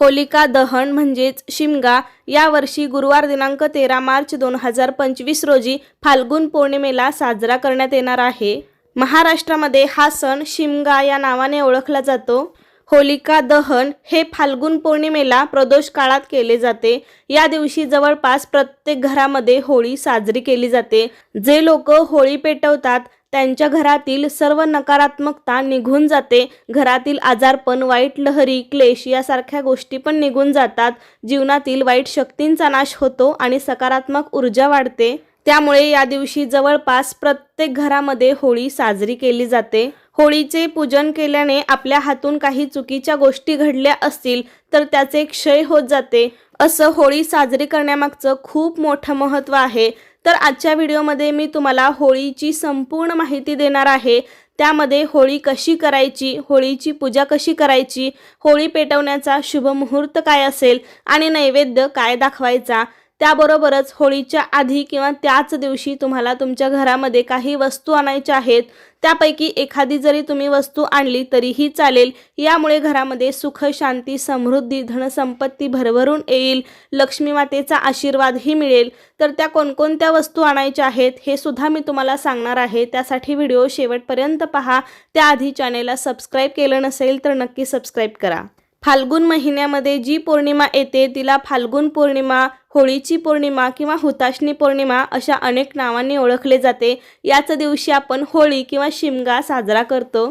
होलिका दहन म्हणजेच शिमगा यावर्षी गुरुवार दिनांक तेरा मार्च दोन हजार पंचवीस रोजी फाल्गुन पौर्णिमेला साजरा करण्यात येणार आहे. महाराष्ट्रामध्ये हा सण शिमगा या नावाने ओळखला जातो. होलिका दहन हे फाल्गुन पौर्णिमेला प्रदोष काळात केले जाते. या दिवशी जवळपास प्रत्येक घरामध्ये होळी साजरी केली जाते. जे लोक होळी पेटवतात त्यांच्या घरातील सर्व नकारात्मकता निघून जाते. घरातील आजारपण वाईट लहरी क्लेश यासारख्या गोष्टी पण निघून जातात. जीवनातील वाईट शक्तींचा नाश होतो आणि सकारात्मक ऊर्जा वाढते. त्यामुळे या दिवशी जवळपास प्रत्येक घरामध्ये होळी साजरी केली जाते. होळीचे पूजन केल्याने आपल्या हातून काही चुकीच्या गोष्टी घडल्या असतील तर त्याचे क्षय होत जाते. असं होळी साजरी करण्यामागचं खूप मोठं महत्त्व आहे. तर आजच्या व्हिडिओमध्ये मी तुम्हाला होळीची संपूर्ण माहिती देणार आहे. त्यामध्ये होळी कशी करायची होळीची पूजा कशी करायची होळी पेटवण्याचा शुभ मुहूर्त काय असेल आणि नैवेद्य काय दाखवायचा त्याबरोबरच होळीच्या आधी किंवा त्याच दिवशी तुम्हाला तुमच्या घरामध्ये काही वस्तू आणायच्या आहेत त्यापैकी एखादी जरी तुम्ही वस्तू आणली तरीही चालेल. यामुळे घरामध्ये सुख शांती समृद्धी धनसंपत्ती भरभरून येईल. लक्ष्मी मातेचा आशीर्वादही मिळेल. तर त्या कोणकोणत्या वस्तू आणायच्या आहेत हे सुद्धा मी तुम्हाला सांगणार आहे. त्यासाठी व्हिडिओ शेवटपर्यंत पहा. त्याआधी चॅनेलला सबस्क्राईब केलं नसेल तर नक्की सबस्क्राईब करा. फाल्गुन महिन्यामध्ये जी पौर्णिमा येते तिला फाल्गुन पौर्णिमा होळीची पौर्णिमा किंवा हुताशनी पौर्णिमा अशा अनेक नावांनी ओळखले जाते. याच दिवशी आपण होळी किंवा शिमगा साजरा करतो.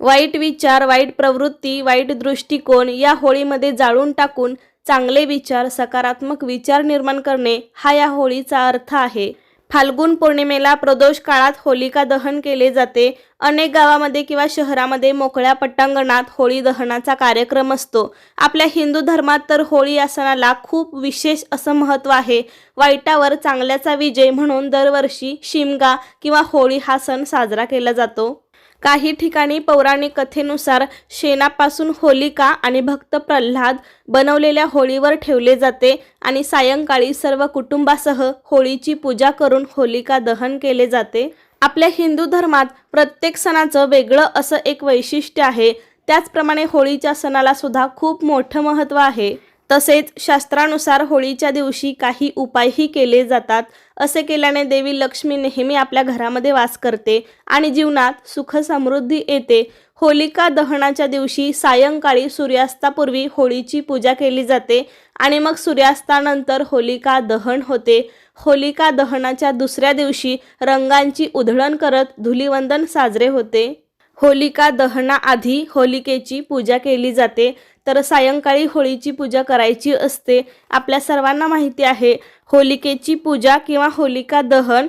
वाईट विचार वाईट प्रवृत्ती वाईट दृष्टिकोन या होळीमध्ये जाळून टाकून चांगले विचार सकारात्मक विचार निर्माण करणे हा या होळीचा अर्थ आहे. फाल्गुन पौर्णिमेला प्रदोष काळात होलिका दहन केले जाते. अनेक गावामध्ये किंवा शहरामध्ये मोकळ्या पट्टांगणात होळी दहनाचा कार्यक्रम असतो. आपल्या हिंदू धर्मात तर होळी या सणाला खूप विशेष असं महत्त्व आहे. वाईटावर चांगल्याचा विजय म्हणून दरवर्षी शिमगा किंवा होळी हा सण साजरा केला जातो. काही ठिकाणी पौराणिक कथेनुसार शेणापासून होलिका आणि भक्त प्रल्हाद बनवलेल्या होळीवर ठेवले जाते आणि सायंकाळी सर्व कुटुंबासह होळीची पूजा करून होलिका दहन केले जाते. आपल्या हिंदू धर्मात प्रत्येक सणाचं वेगळं असं एक वैशिष्ट्य आहे. त्याचप्रमाणे होळीच्या सणाला सुद्धा खूप मोठं महत्त्व आहे. तसेच शास्त्रानुसार होळीच्या दिवशी काही उपायही केले जातात. असे केल्याने देवी लक्ष्मी नेहमी आपल्या घरामध्ये वास करते आणि जीवनात सुख समृद्धी येते. होलिका दहनाच्या दिवशी सायंकाळी सूर्यास्तापूर्वी होळीची पूजा केली जाते आणि मग सूर्यास्तानंतर होलिका दहन होते. होलिका दहनाच्या दुसऱ्या दिवशी रंगांची उधळण करत धुलिवंदन साजरे होते. होलिका दहनाआधी होलिकेची पूजा केली जाते तर सायंकाळी होळीची पूजा करायची असते. आपल्या सर्वांना माहिती आहे होलिकेची पूजा किंवा होलिका दहन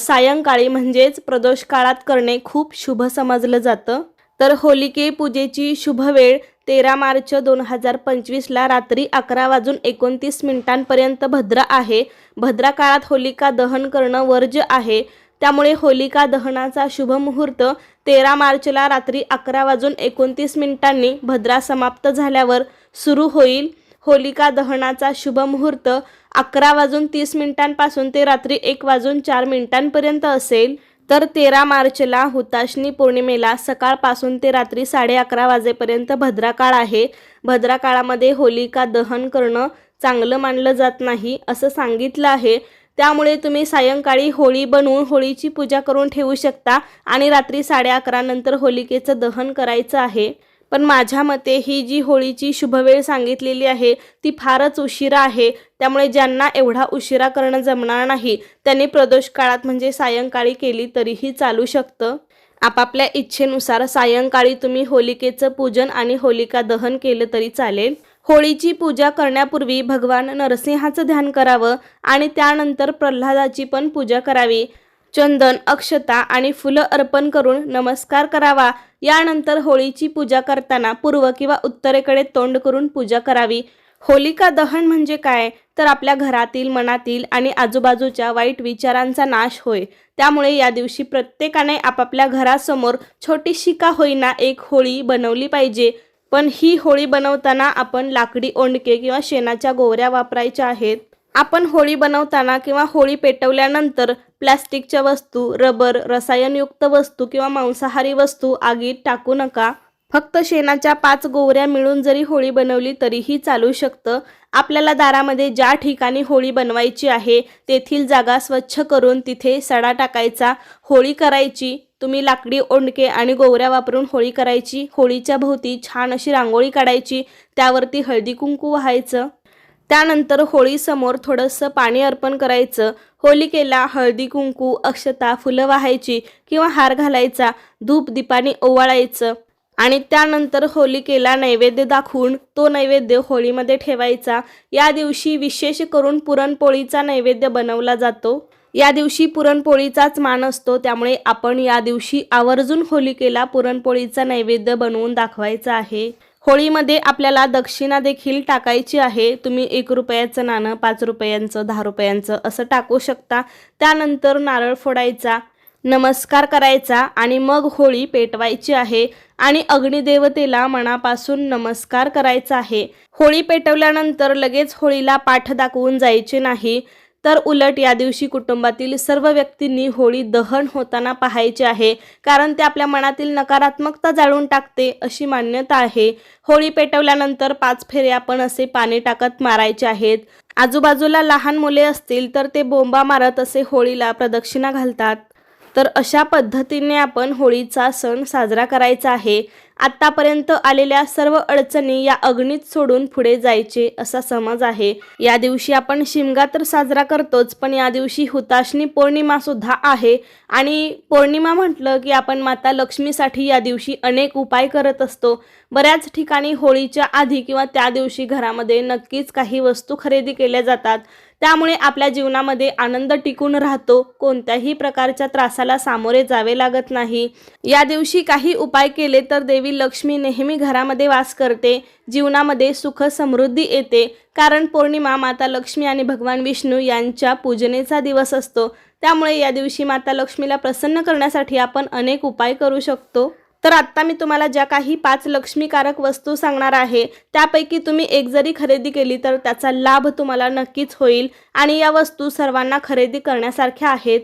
सायंकाळी म्हणजेच प्रदोष काळात करणे खूप शुभ समजलं जातं. तर होलिके पूजेची शुभ वेळ तेरा मार्च दोन हजार पंचवीसला रात्री अकरा वाजून एकोणतीस मिनिटांपर्यंत भद्रा आहे. भद्रा काळात होलिका दहन करणं वर्ज्य आहे. त्यामुळे होलिका दहनाचा शुभ मुहूर्त तेरा मार्चला रात्री अकरा वाजून एकोणतीस मिनिटांनी भद्रा समाप्त झाल्यावर सुरू होईल. होलिका दहनाचा शुभ मुहूर्त अकरा वाजून तीस मिनिटांपासून ते रात्री एक वाजून चार मिनिटांपर्यंत असेल. तर तेरा मार्चला हुताशनी पौर्णिमेला सकाळपासून ते रात्री साडे अकरा वाजेपर्यंत भद्रा काळ आहे. भद्रा काळामध्ये होलिका दहन करणं चांगलं मानलं जात नाही असं सांगितलं आहे. त्यामुळे तुम्ही सायंकाळी होळी बनवून होळीची पूजा करून ठेवू शकता आणि रात्री साडे अकरा नंतर होलिकेचं दहन करायचं आहे. पण माझ्या मते ही जी होळीची शुभवेळ सांगितलेली आहे ती फारच उशिरा आहे. त्यामुळे ज्यांना एवढा उशिरा करणं जमणार नाही त्यांनी प्रदोष काळात म्हणजे सायंकाळी केली तरीही चालू शकतं. आपापल्या इच्छेनुसार सायंकाळी तुम्ही होलिकेचं पूजन आणि होलिका दहन केलं तरी चालेल. होळीची पूजा करण्यापूर्वी भगवान नरसिंहाचं ध्यान करावं आणि त्यानंतर प्रल्हादाची पण पूजा करावी. चंदन अक्षता आणि फुलं अर्पण करून नमस्कार करावा. यानंतर होळीची पूजा करताना पूर्व किंवा उत्तरेकडे तोंड करून पूजा करावी. होलिका दहन म्हणजे काय? तर आपल्या घरातील मनातील आणि आजूबाजूच्या वाईट विचारांचा नाश होय. त्यामुळे या दिवशी प्रत्येकाने आपापल्या घरासमोर छोटीशी का होईना एक होळी बनवली पाहिजे. पण ही होळी बनवताना आपण लाकडी ओंडके किंवा शेणाच्या गोवऱ्या वापरायच्या आहेत. आपण होळी बनवताना किंवा होळी पेटवल्यानंतर प्लॅस्टिकच्या वस्तू रबर रसायनयुक्त वस्तू किंवा मांसाहारी वस्तू आगीत टाकू नका. फक्त शेणाच्या पाच गोवऱ्या मिळून जरी होळी बनवली तरीही चालू शकतं. आपल्याला दारामध्ये ज्या ठिकाणी होळी बनवायची आहे तेथील जागा स्वच्छ करून तिथे सडा टाकायचा. होळी करायची तुम्ही लाकडी ओंडके आणि गोवऱ्या वापरून होळी करायची. होळीच्या भोवती छान अशी रांगोळी काढायची. त्यावरती हळदी कुंकू व्हायचं. त्यानंतर होळीसमोर थोडंसं पाणी अर्पण करायचं. होलिकेला हळदी कुंकू अक्षता फुलं वाहायची किंवा हार घालायचा. धूप दीपाने ओवाळायचं. आणि त्यानंतर होलिकेला नैवेद्य दाखवून तो नैवेद्य होळीमध्ये ठेवायचा. या दिवशी विशेष करून पुरणपोळीचा नैवेद्य बनवला जातो. या दिवशी पुरणपोळीचाच मान असतो त्यामुळे आपण या दिवशी आवर्जून होलिकेला पुरणपोळीचा नैवेद्य बनवून दाखवायचा आहे. होळीमध्ये आपल्याला दक्षिणा देखील टाकायची आहे. तुम्ही एक रुपयाचं नाणं पाच रुपयांचं दहा रुपयांचं असं टाकू शकता. त्यानंतर नारळ फोडायचा नमस्कार करायचा आणि मग होळी पेटवायची आहे. आणि अग्निदेवतेला मनापासून नमस्कार करायचा आहे. होळी पेटवल्यानंतर लगेच होळीला पाठ दाखवून जायचे नाही. तर उलट या दिवशी कुटुंबातील सर्व व्यक्तींनी होळी दहन होताना पाहायचे आहे. कारण ते आपल्या मनातील नकारात्मकता जाळून टाकते अशी मान्यता आहे. होळी पेटवल्यानंतर पाच फेरे आपण असे पाणी टाकत मारायचे आहेत. आजूबाजूला लहान मुले असतील तर ते बोंबा मारत असे होळीला प्रदक्षिणा घालतात. तर अशा पद्धतीने आपण होळीचा सण साजरा करायचा आहे. आत्तापर्यंत आलेल्या सर्व अडचणी या अग्नीत सोडून पुढे जायचे असा समज आहे. या दिवशी आपण शिमगा तर साजरा करतोच पण या दिवशी हुताशनी पौर्णिमा सुद्धा आहे. आणि पौर्णिमा म्हटलं की आपण माता लक्ष्मीसाठी या दिवशी अनेक उपाय करत असतो. बऱ्याच ठिकाणी होळीच्या आधी किंवा त्या दिवशी घरामध्ये नक्कीच काही वस्तू खरेदी केल्या जातात. त्यामुळे आपल्या जीवनामध्ये आनंद टिकून राहतो. कोणत्याही प्रकारच्या त्रासाला सामोरे जावे लागत नाही. या दिवशी काही उपाय केले तर देवी लक्ष्मी नेहमी घरामध्ये वास करते. जीवनामध्ये सुख समृद्धी येते. कारण पौर्णिमा माता लक्ष्मी आणि भगवान विष्णू यांच्या पूजनेचा दिवस असतो. त्यामुळे या दिवशी माता लक्ष्मीला प्रसन्न करण्यासाठी आपण अनेक उपाय करू शकतो. तर आत्ता मी तुम्हाला ज्या काही पाच लक्ष्मीकारक वस्तू सांगणार आहे त्यापैकी तुम्ही एक जरी खरेदी केली तर त्याचा लाभ तुम्हाला नक्कीच होईल आणि या वस्तू सर्वांना खरेदी करण्यासारख्या आहेत.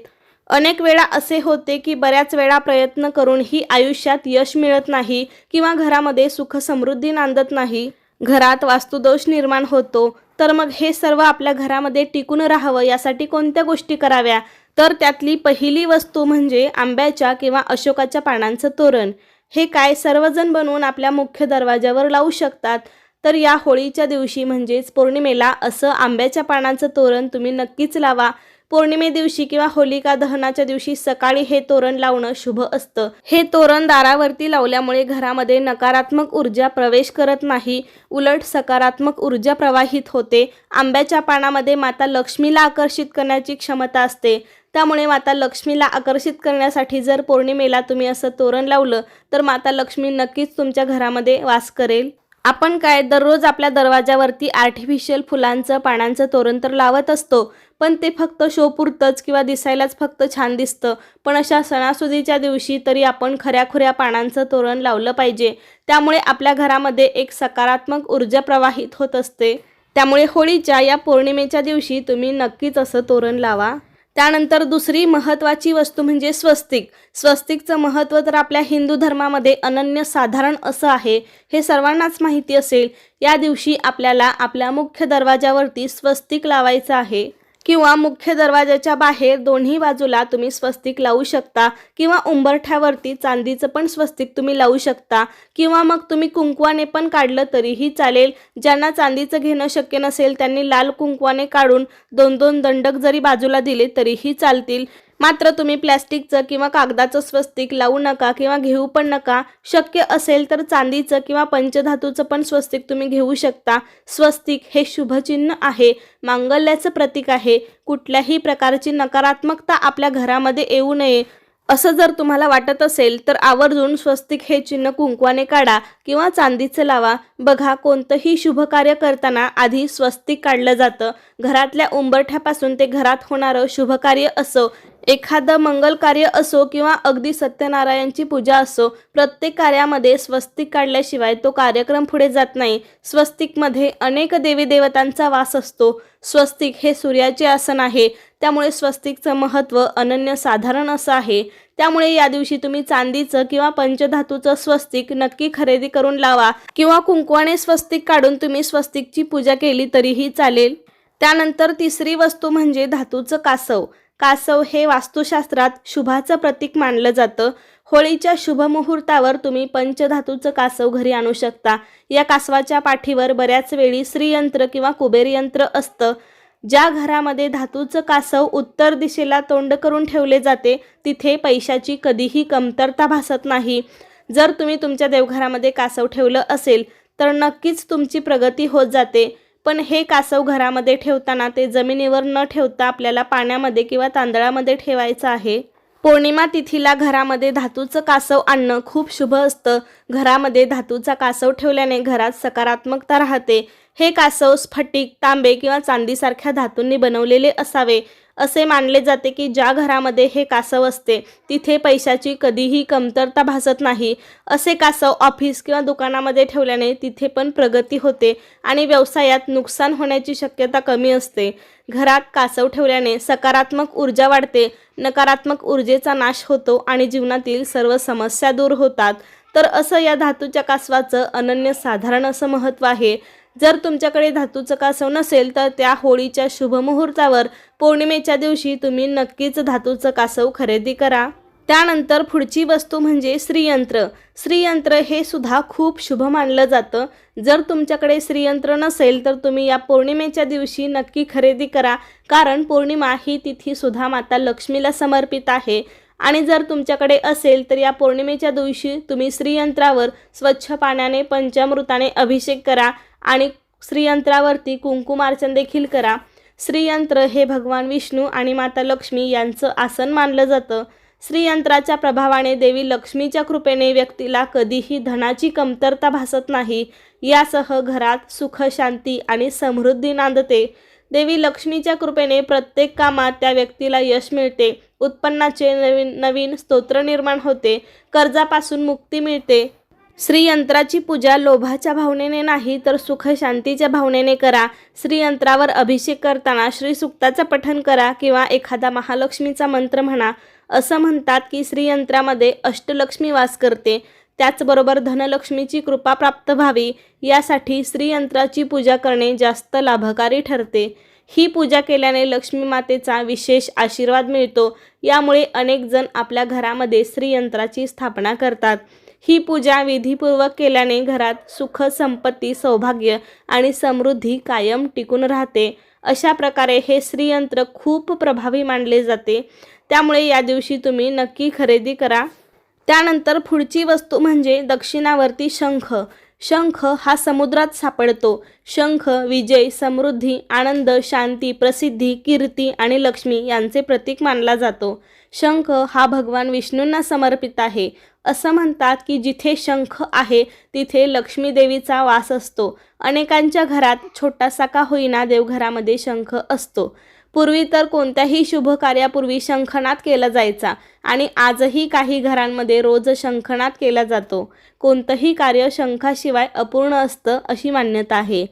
अनेक वेळा असे होते की बऱ्याच वेळा प्रयत्न करूनही आयुष्यात यश मिळत नाही किंवा घरामध्ये सुख समृद्धी नांदत नाही. घरात वास्तुदोष निर्माण होतो तर मग हे सर्व आपल्या घरामध्ये टिकून राहावं यासाठी कोणत्या गोष्टी कराव्या? तर त्यातली पहिली वस्तू म्हणजे आंब्याच्या किंवा अशोकाच्या पानांचं तोरण. हे काय सर्वजण बनवून आपल्या मुख्य दरवाजावर लावू शकतात? तर या होळीच्या दिवशी म्हणजेच पौर्णिमेला असं आंब्याच्या पानांचं तोरण तुम्ही नक्कीच लावा. पौर्णिमे दिवशी किंवा होलिका दहनाच्या दिवशी सकाळी हे तोरण लावणं शुभ असतं. हे तोरण दारावरती लावल्यामुळे घरामध्ये नकारात्मक ऊर्जा प्रवेश करत नाही. उलट सकारात्मक ऊर्जा प्रवाहित होते. आंब्याच्या पानामध्ये माता लक्ष्मीला आकर्षित करण्याची क्षमता असते. त्यामुळे माता लक्ष्मीला आकर्षित करण्यासाठी जर पौर्णिमेला तुम्ही असं तोरण लावलं तर माता लक्ष्मी नक्कीच तुमच्या घरामध्ये वास करेल. आपण काय दररोज आपल्या दरवाजावरती आर्टिफिशियल फुलांचं पानांचं तोरण तर लावत असतो. पण ते फक्त शोपुरतंच किंवा दिसायलाच फक्त छान दिसतं. पण अशा सणासुदीच्या दिवशी तरी आपण खऱ्याखुऱ्या पानांचं तोरण लावलं पाहिजे. त्यामुळे आपल्या घरामध्ये एक सकारात्मक ऊर्जा प्रवाहित होत असते. त्यामुळे होळीच्या या पौर्णिमेच्या दिवशी तुम्ही नक्कीच असं तोरण लावा. त्यानंतर दुसरी महत्त्वाची वस्तू म्हणजे स्वस्तिक. स्वस्तिकचं महत्त्व तर आपल्या हिंदू धर्मामध्ये अनन्य साधारण असं आहे. हे सर्वांनाच माहिती असेल. या दिवशी आपल्याला आपल्या मुख्य दरवाजावरती स्वस्तिक लावायचं आहे. किंवा मुख्य दरवाजाच्या बाहेर दोन्ही बाजूला तुम्ही स्वस्तिक लावू शकता किंवा उंबरठ्यावरती चांदीचं पण स्वस्तिक तुम्ही लावू शकता किंवा मग तुम्ही कुंकवाने पण काढलं तरीही चालेल. ज्यांना चांदीचं घेणं शक्य नसेल त्यांनी लाल कुंकवाने काढून दोन दोन दंडक जरी बाजूला दिले तरीही चालतील. मात्र तुम्ही प्लॅस्टिकचं किंवा कागदाचं स्वस्तिक लावू नका किंवा घेऊ पण नका. शक्य असेल तर चांदीचं किंवा पंचधातूचं पण स्वस्तिक तुम्ही घेऊ शकता. स्वस्तिक हे शुभचिन्ह आहे. मांगल्याचं प्रतीक आहे. कुठल्याही प्रकारची नकारात्मकता आपल्या घरामध्ये येऊ नये. असं जर तुम्हाला वाटत असेल तर आवर्जून स्वस्तिक हे चिन्ह कुंकवाने काढा किंवा चांदीचं लावा. बघा कोणतंही शुभ कार्य करताना आधी स्वस्तिक काढलं जातं. घरातल्या उंबरठ्यापासून ते घरात होणारं शुभकार्य असो. एखादं मंगल कार्य असो किंवा अगदी सत्यनारायणची पूजा असो प्रत्येक कार्यामध्ये स्वस्तिक काढल्याशिवाय तो कार्यक्रम पुढे जात नाही. स्वस्तिकमध्ये अनेक देवी देवतांचा वास असतो. स्वस्तिक हे सूर्याचे आसन आहे. त्यामुळे स्वस्तिकचं महत्त्व अनन्यसाधारण असं आहे. त्यामुळे या दिवशी तुम्ही चांदीचं किंवा पंचधातूचं स्वस्तिक नक्की खरेदी करून लावा किंवा कुंकवाने स्वस्तिक काढून तुम्ही स्वस्तिकची पूजा केली तरीही चालेल. त्यानंतर तिसरी वस्तू म्हणजे धातूचं कासव. कासव हे वास्तुशास्त्रात शुभाचं प्रतीक मानलं जातं. होळीच्या शुभ मुहूर्तावर तुम्ही पंचधातूचं कासव घरी आणू शकता. या कासवाच्या पाठीवर बऱ्याच वेळी श्रीयंत्र किंवा कुबेर यंत्र असतं. ज्या घरामध्ये धातूचं कासव उत्तर दिशेला तोंड करून ठेवले जाते तिथे पैशाची कधीही कमतरता भासत नाही. जर तुम्ही तुमच्या देवघरामध्ये कासव ठेवलं असेल तर नक्कीच तुमची प्रगती होत जाते. पण हे कासव घरामध्ये ठेवताना ते जमिनीवर न ठेवता आपल्याला पाण्यामध्ये किंवा तांदळामध्ये ठेवायचं आहे. पौर्णिमा तिथीला घरामध्ये धातूचं कासव आणणं खूप शुभ असतं. घरामध्ये धातूचा कासव ठेवल्याने घरात सकारात्मकता राहते. हे कासव स्फटिक तांबे किंवा चांदीसारख्या धातूंनी बनवलेले असावे. असे मानले जाते की ज्या घरामध्ये हे कासव असते तिथे पैशाची कधीही कमतरता भासत नाही. असे कासव ऑफिस किंवा दुकानामध्ये ठेवल्याने तिथे पण प्रगती होते आणि व्यवसायात नुकसान होण्याची शक्यता कमी असते. घरात कासव ठेवल्याने सकारात्मक ऊर्जा वाढते नकारात्मक ऊर्जेचा नाश होतो आणि जीवनातील सर्व समस्या दूर होतात. तर असं या धातूच्या कासवाचं अनन्यसाधारण असं महत्त्व आहे. जर तुमच्याकडे धातूचं कासव नसेल तर त्या होळीच्या शुभमुहूर्तावर पौर्णिमेच्या दिवशी तुम्ही नक्कीच धातूचं कासव खरेदी करा. त्यानंतर पुढची वस्तू म्हणजे श्रीयंत्र. श्रीयंत्र हे सुद्धा खूप शुभ मानलं जातं. जर तुमच्याकडे श्रीयंत्र नसेल तर तुम्ही या पौर्णिमेच्या दिवशी नक्की खरेदी करा. कारण पौर्णिमा ही तिथी सुद्धा माता लक्ष्मीला समर्पित आहे. आणि जर तुमच्याकडे असेल तर या पौर्णिमेच्या दिवशी तुम्ही श्रीयंत्रावर स्वच्छ पाण्याने पंचामृताने अभिषेक करा. आणि श्रीयंत्रावरती कुंकुमार्चन देखील करा. श्रीयंत्र हे भगवान विष्णू आणि माता लक्ष्मी यांचं आसन मानलं जातं. श्रीयंत्राच्या प्रभावाने देवी लक्ष्मीच्या कृपेने व्यक्तीला कधीही धनाची कमतरता भासत नाही. यासह घरात सुख शांती आणि समृद्धी नांदते. देवी लक्ष्मीच्या कृपेने प्रत्येक कामात त्या व्यक्तीला यश मिळते. उत्पन्नाचे नवीन नवीन स्तोत्र निर्माण होते. कर्जापासून मुक्ती मिळते. श्रीयंत्राची पूजा लोभाच्या भावनेने नाही तर सुख शांतीच्या भावनेने करा. श्रीयंत्रावर अभिषेक करताना श्रीसुक्ताचं पठण करा किंवा एखादा महालक्ष्मीचा मंत्र म्हणा. असं म्हणतात की श्रीयंत्रामध्ये अष्टलक्ष्मी वास करते. त्याचबरोबर धनलक्ष्मीची कृपा प्राप्त व्हावी. यासाठी श्रीयंत्राची पूजा करणे जास्त लाभकारी ठरते. ही पूजा केल्याने लक्ष्मी मातेचा विशेष आशीर्वाद मिळतो. यामुळे अनेक जण आपल्या घरामध्ये श्रीयंत्राची स्थापना करतात. ही पूजा विधीपूर्वक केल्याने घरात सुख संपत्ती सौभाग्य आणि समृद्धी कायम टिकून राहते. अशा प्रकारे हे श्रीयंत्र खूप प्रभावी मानले जाते. त्यामुळे या दिवशी तुम्ही नक्की खरेदी करा. त्यानंतर पुढची वस्तू म्हणजे दक्षिणावरती शंख. शंख हा समुद्रात सापडतो. शंख विजय समृद्धी आनंद शांती प्रसिद्धी कीर्ती आणि लक्ष्मी यांचे प्रतीक मानला जातो. शंख हा भगवान विष्णूंना समर्पित आहे. असं म्हणतात की जिथे शंख आहे तिथे लक्ष्मीदेवीचा वास असतो. अनेकांच्या घरात छोटासा का होईना देवघरामध्ये शंख असतो. पूर्वी तर कोणत्याही शुभ कार्यापूर्वी शंखनाद केला जायचा आणि आजही काही घरांमध्ये रोज शंखनाद केला जातो. कोणतंही कार्य शंखाशिवाय अपूर्ण असतं अशी मान्यता आहे.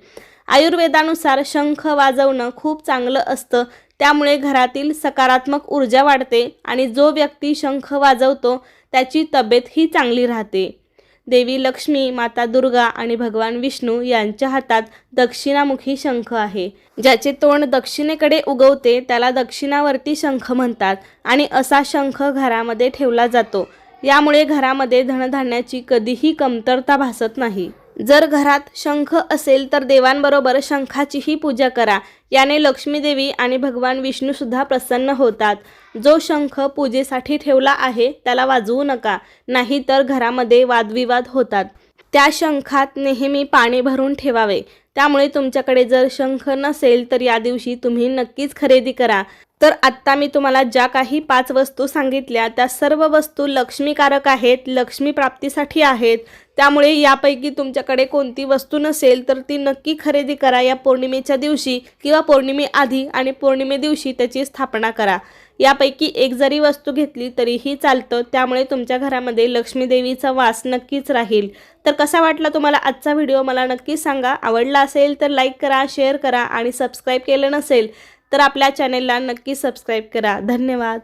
आयुर्वेदानुसार शंख वाजवणं खूप चांगलं असतं. त्यामुळे घरातील सकारात्मक ऊर्जा वाढते आणि जो व्यक्ती शंख वाजवतो त्याची तब्येतही चांगली राहते. देवी लक्ष्मी माता दुर्गा आणि भगवान विष्णू यांच्या हातात दक्षिणामुखी शंख आहे. ज्याचे तोंड दक्षिणेकडे उगवते त्याला दक्षिणावर्ती शंख म्हणतात आणि असा शंख घरामध्ये ठेवला जातो. यामुळे घरामध्ये धनधान्याची कधीही कमतरता भासत नाही. जर घरात शंख असेल तर देवांबरोबर शंखाचीही पूजा करा. याने लक्ष्मीदेवी आणि भगवान विष्णूसुद्धा प्रसन्न होतात. जो शंख पूजेसाठी ठेवला आहे त्याला वाजवू नका नाहीतर घरामध्ये वादविवाद होतात. त्या शंखात नेहमी पाणी भरून ठेवावे. त्यामुळे तुमच्याकडे जर शंख नसेल तर या दिवशी तुम्ही नक्कीच खरेदी करा. तर आत्ता मी तुम्हाला ज्या काही पाच वस्तू सांगितल्या त्या सर्व वस्तू लक्ष्मीकारक आहेत लक्ष्मी प्राप्तीसाठी आहेत. त्यामुळे यापैकी तुमच्याकडे कोणती वस्तू नसेल तर ती नक्की खरेदी करा. या पौर्णिमेच्या दिवशी किंवा पौर्णिमेआधी आणि पौर्णिमे दिवशी त्याची स्थापना करा. यापैकी एक जरी वस्तू घेतली तरीही चालतं त्यामुळे तुमच्या घरामध्ये लक्ष्मी देवीचा वास नक्कीच राहील. तर कसा वाटला तुम्हाला आजचा व्हिडिओ? मला नक्कीच सांगा. आवडला असेल तर लाईक करा शेअर करा आणि सबस्क्राईब केलं नसेल तर आपल्या चॅनेलला नक्की सबस्क्राईब करा. धन्यवाद.